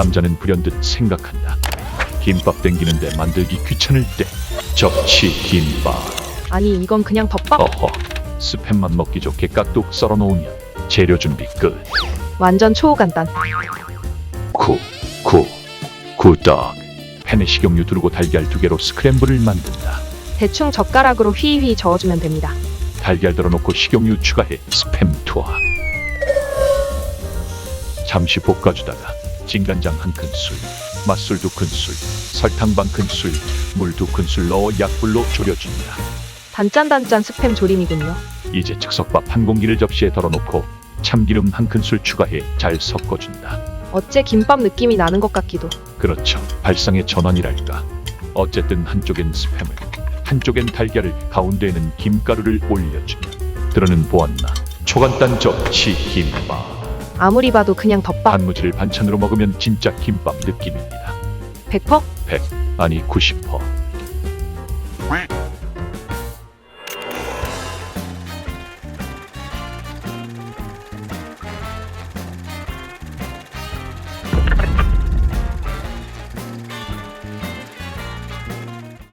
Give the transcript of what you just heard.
남자는 불현듯 생각한다. 김밥 땡기는데 만들기 귀찮을 때 접시 김밥. 아니 이건 그냥 덮밥 어허. 스팸만 먹기 좋게 깍둑 썰어 놓으면 재료 준비 끝. 완전 초간단 구, 구, 구떡. 팬에 식용유 두르고 달걀 두 개로 스크램블을 만든다. 대충 젓가락으로 휘휘 저어주면 됩니다 달걀 덜어놓고 식용유 추가해 스팸 투하. 잠시 볶아주다가 진간장 한 큰술, 맛술 두 큰술, 설탕 반 큰술, 물 두 큰술 넣어 약불로 졸여준다. 단짠단짠 스팸 조림이군요 이제 즉석밥 한 공기를 접시에 덜어놓고 참기름 한 큰술 추가해 잘 섞어준다. 어째 김밥 느낌이 나는 것 같기도 그렇죠. 발상의 전환이랄까. 어쨌든 한쪽엔 스팸을, 한쪽엔 달걀을, 가운데에는 김가루를 올려주면 들어는 보았나. 초간단 접시 김밥. 아무리 봐도 그냥 덮밥. 단무지를 반찬으로 먹으면 진짜 김밥 느낌입니다. 100% 100 아니 90%